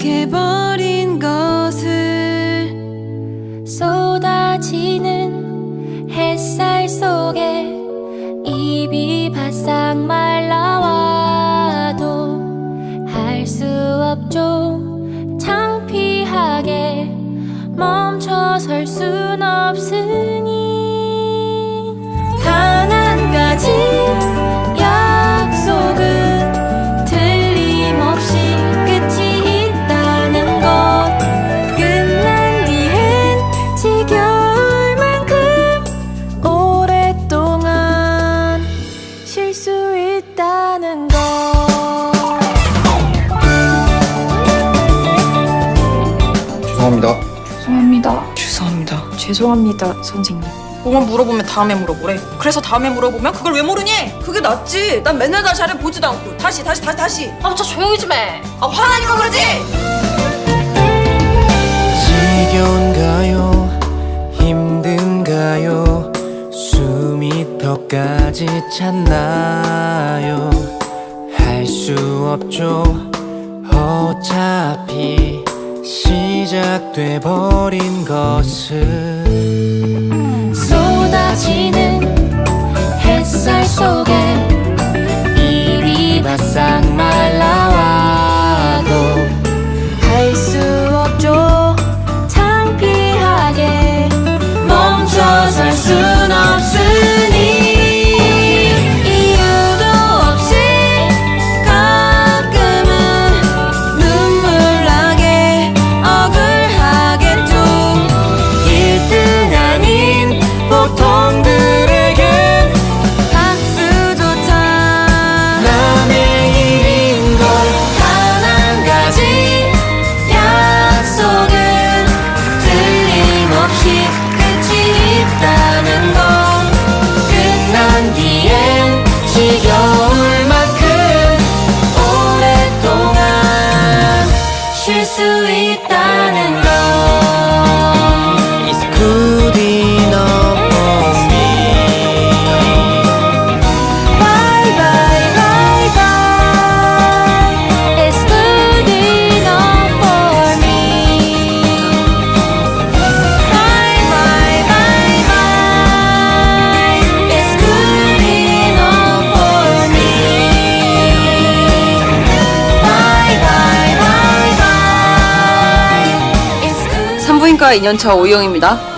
시작해버린 것을 쏟아지는 햇살 속에 입이 바싹 말라와도 할 수 없죠. 창피하게 멈춰설 순 없으니 수 있다는 것 죄송합니다. 죄송합니다. 죄송합니다. 죄송합니다, 선생님. 뭐만 물어보면 다음에 물어보래. 그래서 다음에 물어보면 그걸 왜 모르니? 그게 낫지. 난 맨날 다 잘해 보지도 않고 다시 다시 다시 다시. 아 진짜 조용히 좀 해 아 화나니까 그러지. 숨이 턱까지 찼나요? 할 수 없죠. 어차피 시작돼 버린 것은 쉴수 산부인과 2년차 오이영입니다.